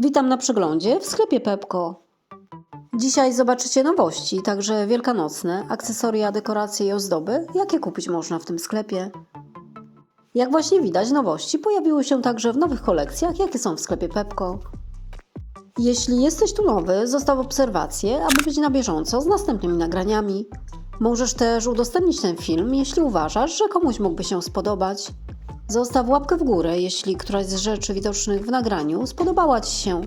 Witam na przeglądzie w sklepie Pepko. Dzisiaj zobaczycie nowości, także wielkanocne, akcesoria, dekoracje i ozdoby, jakie kupić można w tym sklepie. Jak właśnie widać, nowości pojawiły się także w nowych kolekcjach, jakie są w sklepie Pepko. Jeśli jesteś tu nowy, zostaw obserwację, aby być na bieżąco z następnymi nagraniami. Możesz też udostępnić ten film, jeśli uważasz, że komuś mógłby się spodobać. Zostaw łapkę w górę, jeśli któraś z rzeczy widocznych w nagraniu spodobała Ci się.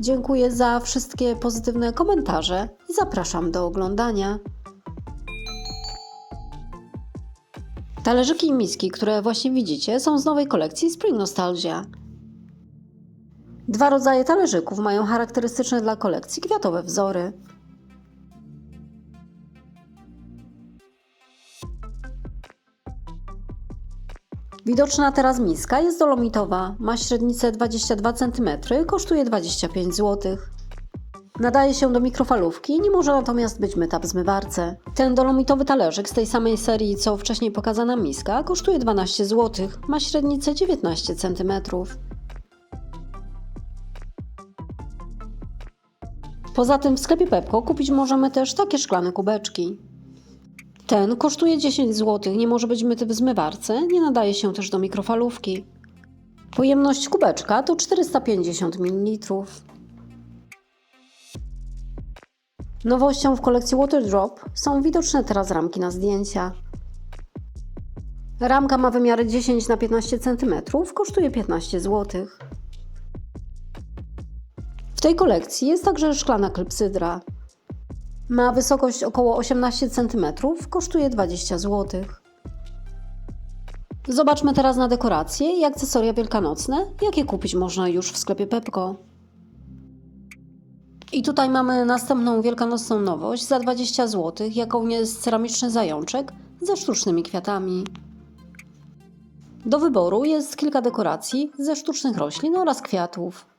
Dziękuję za wszystkie pozytywne komentarze i zapraszam do oglądania. Talerzyki i miski, które właśnie widzicie, są z nowej kolekcji Spring Nostalgia. Dwa rodzaje talerzyków mają charakterystyczne dla kolekcji kwiatowe wzory. Widoczna teraz miska jest dolomitowa, ma średnicę 22 cm, kosztuje 25 zł. Nadaje się do mikrofalówki, nie może natomiast być myta w zmywarce. Ten dolomitowy talerzyk z tej samej serii co wcześniej pokazana miska kosztuje 12 zł, ma średnicę 19 cm. Poza tym w sklepie Pepko kupić możemy też takie szklane kubeczki. Ten kosztuje 10 zł, nie może być myty w zmywarce, nie nadaje się też do mikrofalówki. Pojemność kubeczka to 450 ml. Nowością w kolekcji Water Drop są widoczne teraz ramki na zdjęcia. Ramka ma wymiary 10 na 15 cm, kosztuje 15 zł. W tej kolekcji jest także szklana klepsydra. Ma wysokość około 18 cm, kosztuje 20 zł. Zobaczmy teraz na dekoracje i akcesoria wielkanocne, jakie kupić można już w sklepie Pepko. I tutaj mamy następną wielkanocną nowość za 20 zł, jaką jest ceramiczny zajączek ze sztucznymi kwiatami. Do wyboru jest kilka dekoracji ze sztucznych roślin oraz kwiatów.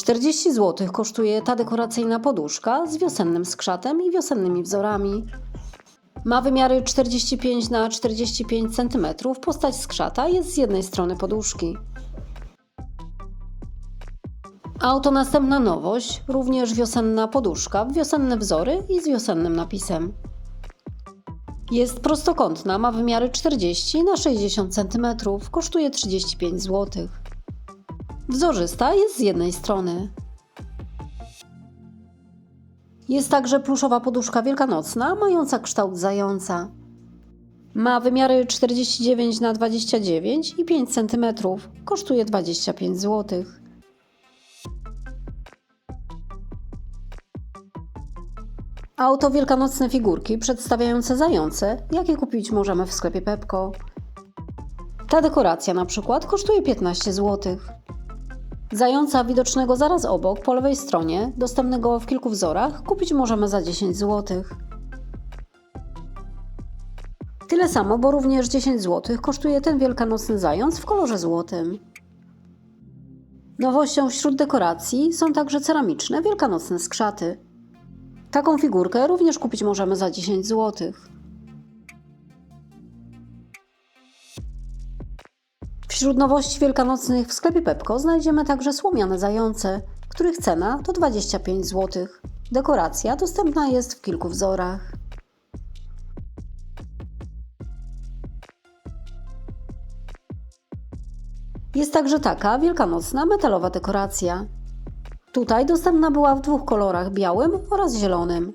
Czterdzieści zł kosztuje ta dekoracyjna poduszka z wiosennym skrzatem i wiosennymi wzorami. Ma wymiary 45 na 45 cm. Postać skrzata jest z jednej strony poduszki. A oto następna nowość, również wiosenna poduszka, wiosenne wzory i z wiosennym napisem. Jest prostokątna, ma wymiary 40 na 60 cm, kosztuje 35 zł. Wzorzysta jest z jednej strony. Jest także pluszowa poduszka wielkanocna, mająca kształt zająca. Ma wymiary 49 na 29 i 5 cm. Kosztuje 25 zł. A oto wielkanocne figurki przedstawiające zające, jakie kupić możemy w sklepie Pepko. Ta dekoracja na przykład kosztuje 15 zł. Zająca widocznego zaraz obok, po lewej stronie, dostępnego w kilku wzorach, kupić możemy za 10 zł. Tyle samo, bo również 10 zł kosztuje ten wielkanocny zając w kolorze złotym. Nowością wśród dekoracji są także ceramiczne wielkanocne skrzaty. Taką figurkę również kupić możemy za 10 zł. Wśród nowości wielkanocnych w sklepie Pepko znajdziemy także słomiane zające, których cena to 25 zł. Dekoracja dostępna jest w kilku wzorach. Jest także taka wielkanocna metalowa dekoracja. Tutaj dostępna była w dwóch kolorach białym oraz zielonym.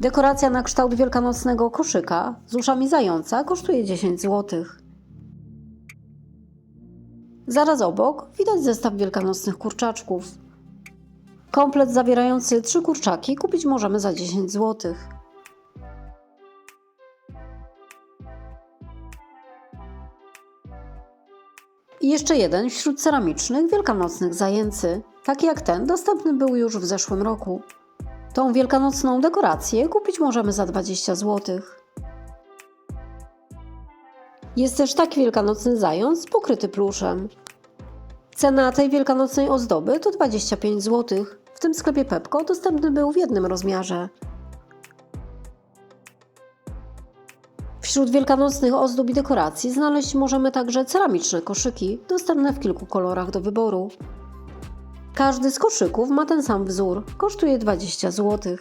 Dekoracja na kształt wielkanocnego koszyka z uszami zająca kosztuje 10 zł. Zaraz obok widać zestaw wielkanocnych kurczaczków. Komplet zawierający trzy kurczaki kupić możemy za 10 zł. I jeszcze jeden wśród ceramicznych wielkanocnych zajęcy. Taki jak ten dostępny był już w zeszłym roku. Tą wielkanocną dekorację kupić możemy za 20 zł. Jest też taki wielkanocny zając pokryty pluszem. Cena tej wielkanocnej ozdoby to 25 zł. W tym sklepie Pepko dostępny był w jednym rozmiarze. Wśród wielkanocnych ozdób i dekoracji znaleźć możemy także ceramiczne koszyki, dostępne w kilku kolorach do wyboru. Każdy z koszyków ma ten sam wzór, kosztuje 20 zł.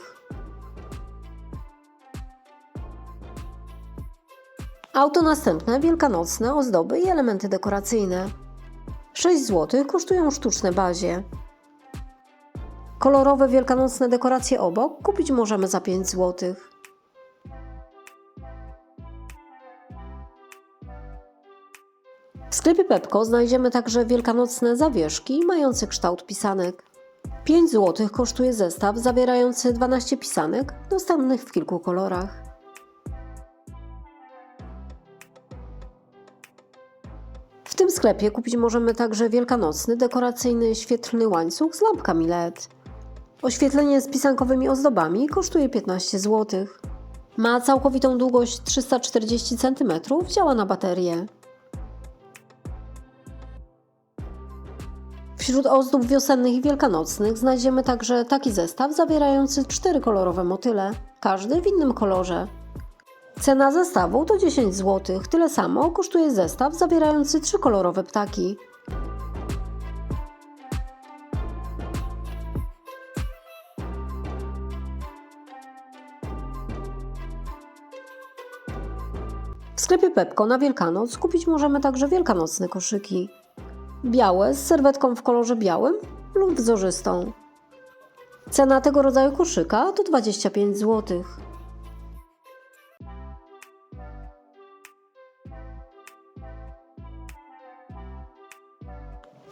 Auto następne wielkanocne ozdoby i elementy dekoracyjne. 6 zł kosztują sztuczne bazie. Kolorowe wielkanocne dekoracje obok kupić możemy za 5 zł. W sklepie Pepko znajdziemy także wielkanocne zawieszki mające kształt pisanek. 5 zł kosztuje zestaw zawierający 12 pisanek, dostępnych w kilku kolorach. Tym sklepie kupić możemy także wielkanocny dekoracyjny świetlny łańcuch z lampkami LED. Oświetlenie z pisankowymi ozdobami kosztuje 15 zł. Ma całkowitą długość 340 cm, działa na baterię. Wśród ozdób wiosennych i wielkanocnych znajdziemy także taki zestaw zawierający cztery kolorowe motyle, każdy w innym kolorze. Cena zestawu to 10 zł, tyle samo kosztuje zestaw zawierający trzy kolorowe ptaki. W sklepie Pepko na Wielkanoc kupić możemy także wielkanocne koszyki. Białe z serwetką w kolorze białym lub wzorzystą. Cena tego rodzaju koszyka to 25 zł.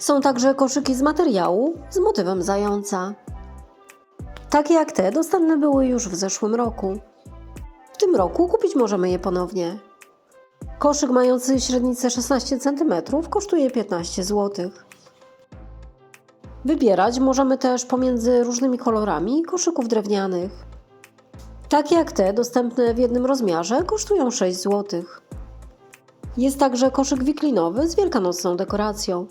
Są także koszyki z materiału z motywem zająca. Takie jak te dostępne były już w zeszłym roku. W tym roku kupić możemy je ponownie. Koszyk mający średnicę 16 cm kosztuje 15 zł. Wybierać możemy też pomiędzy różnymi kolorami koszyków drewnianych. Takie jak te, dostępne w jednym rozmiarze, kosztują 6 zł. Jest także koszyk wiklinowy z wielkanocną dekoracją.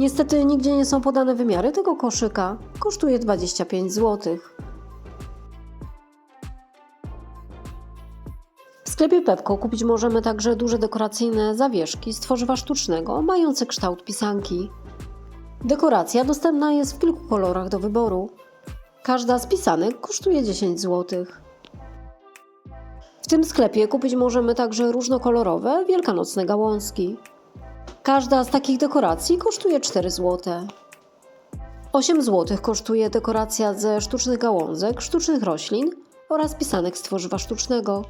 Niestety nigdzie nie są podane wymiary tego koszyka. Kosztuje 25 zł. W sklepie Pepko kupić możemy także duże dekoracyjne zawieszki z tworzywa sztucznego, mające kształt pisanki. Dekoracja dostępna jest w kilku kolorach do wyboru. Każda z pisanek kosztuje 10 zł. W tym sklepie kupić możemy także różnokolorowe, wielkanocne gałązki. Każda z takich dekoracji kosztuje 4 zł. 8 zł kosztuje dekoracja ze sztucznych gałązek, sztucznych roślin oraz pisanek z tworzywa sztucznego.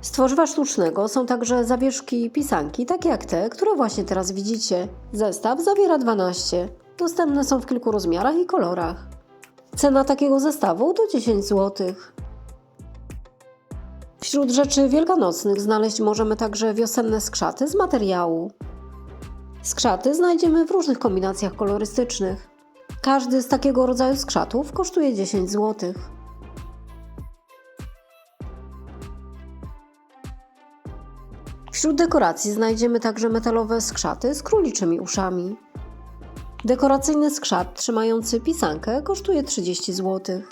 Z tworzywa sztucznego są także zawieszki pisanki, takie jak te, które właśnie teraz widzicie. Zestaw zawiera 12. Dostępne są w kilku rozmiarach i kolorach. Cena takiego zestawu to 10 zł. Wśród rzeczy wielkanocnych znaleźć możemy także wiosenne skrzaty z materiału. Skrzaty znajdziemy w różnych kombinacjach kolorystycznych. Każdy z takiego rodzaju skrzatów kosztuje 10 zł. Wśród dekoracji znajdziemy także metalowe skrzaty z króliczymi uszami. Dekoracyjny skrzat trzymający pisankę kosztuje 30 zł.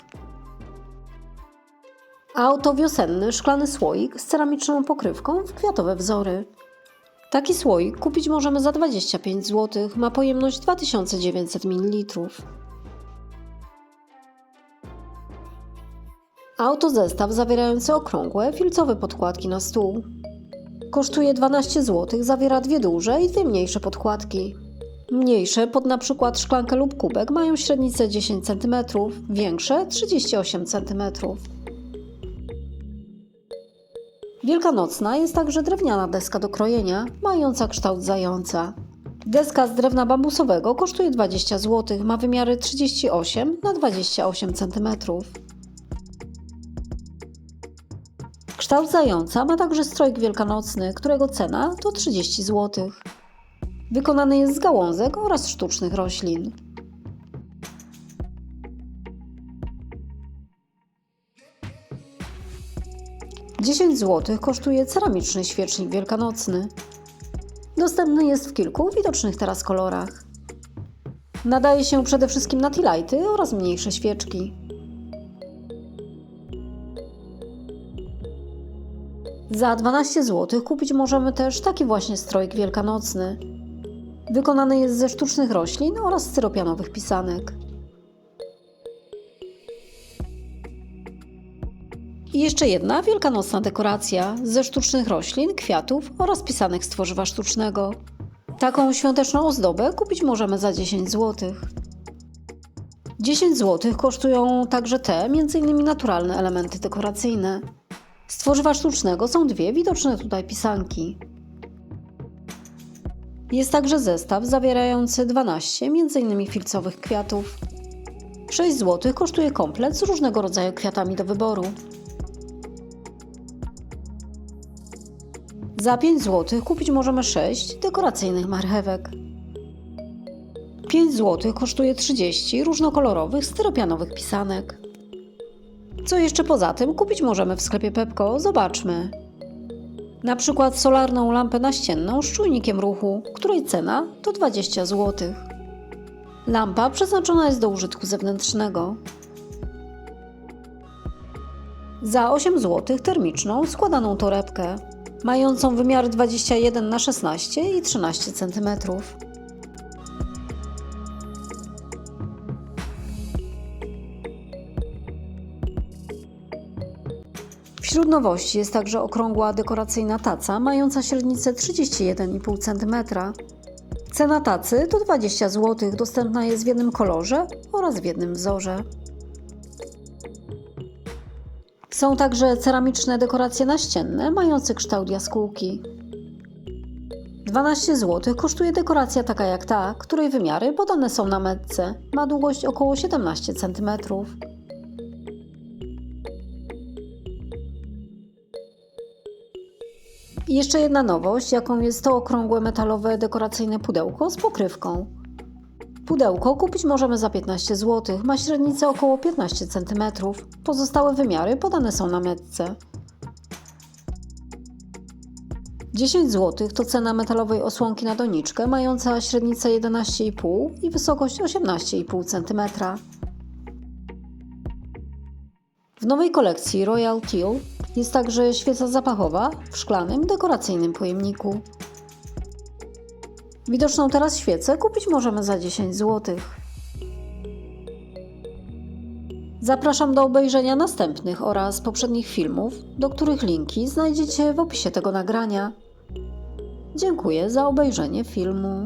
Auto wiosenny szklany słoik z ceramiczną pokrywką w kwiatowe wzory. Taki słoik kupić możemy za 25 zł, ma pojemność 2900 ml. Auto zestaw zawierający okrągłe, filcowe podkładki na stół. Kosztuje 12 zł, zawiera dwie duże i dwie mniejsze podkładki. Mniejsze, pod na przykład szklankę lub kubek, mają średnicę 10 cm, większe 38 cm. Wielkanocna jest także drewniana deska do krojenia, mająca kształt zająca. Deska z drewna bambusowego kosztuje 20 zł, ma wymiary 38 na 28 cm. Kształt zająca ma także strojk wielkanocny, którego cena to 30 zł. Wykonany jest z gałązek oraz sztucznych roślin. 10 zł kosztuje ceramiczny świecznik wielkanocny. Dostępny jest w kilku widocznych teraz kolorach. Nadaje się przede wszystkim na tilajty oraz mniejsze świeczki. Za 12 zł kupić możemy też taki właśnie strojk wielkanocny. Wykonany jest ze sztucznych roślin oraz styropianowych pisanek. I jeszcze jedna wielkanocna dekoracja ze sztucznych roślin, kwiatów oraz pisanek z tworzywa sztucznego. Taką świąteczną ozdobę kupić możemy za 10 zł. 10 zł kosztują także te m.in. naturalne elementy dekoracyjne. Z tworzywa sztucznego są dwie widoczne tutaj pisanki. Jest także zestaw zawierający 12 m.in. filcowych kwiatów. 6 zł kosztuje komplet z różnego rodzaju kwiatami do wyboru. Za 5 zł kupić możemy 6 dekoracyjnych marchewek. 5 zł kosztuje 30 różnokolorowych styropianowych pisanek. Co jeszcze poza tym kupić możemy w sklepie Pepko? Zobaczmy. Na przykład solarną lampę naścienną z czujnikiem ruchu, której cena to 20 zł. Lampa przeznaczona jest do użytku zewnętrznego. Za 8 zł termiczną składaną torebkę, mającą wymiary 21 na 16 i 13 cm. Wśród nowości jest także okrągła dekoracyjna taca mająca średnicę 31,5 cm. Cena tacy to 20 zł, dostępna jest w jednym kolorze oraz w jednym wzorze. Są także ceramiczne dekoracje naścienne mające kształt jaskółki. 12 zł kosztuje dekoracja taka jak ta, której wymiary podane są na metce. Ma długość około 17 cm. I jeszcze jedna nowość, jaką jest to okrągłe metalowe dekoracyjne pudełko z pokrywką. Pudełko kupić możemy za 15 zł, ma średnicę około 15 cm. Pozostałe wymiary podane są na metce. 10 zł to cena metalowej osłonki na doniczkę mająca średnicę 11,5 i wysokość 18,5 cm. W nowej kolekcji Royal Teal jest także świeca zapachowa w szklanym, dekoracyjnym pojemniku. Widoczną teraz świecę kupić możemy za 10 zł. Zapraszam do obejrzenia następnych oraz poprzednich filmów, do których linki znajdziecie w opisie tego nagrania. Dziękuję za obejrzenie filmu.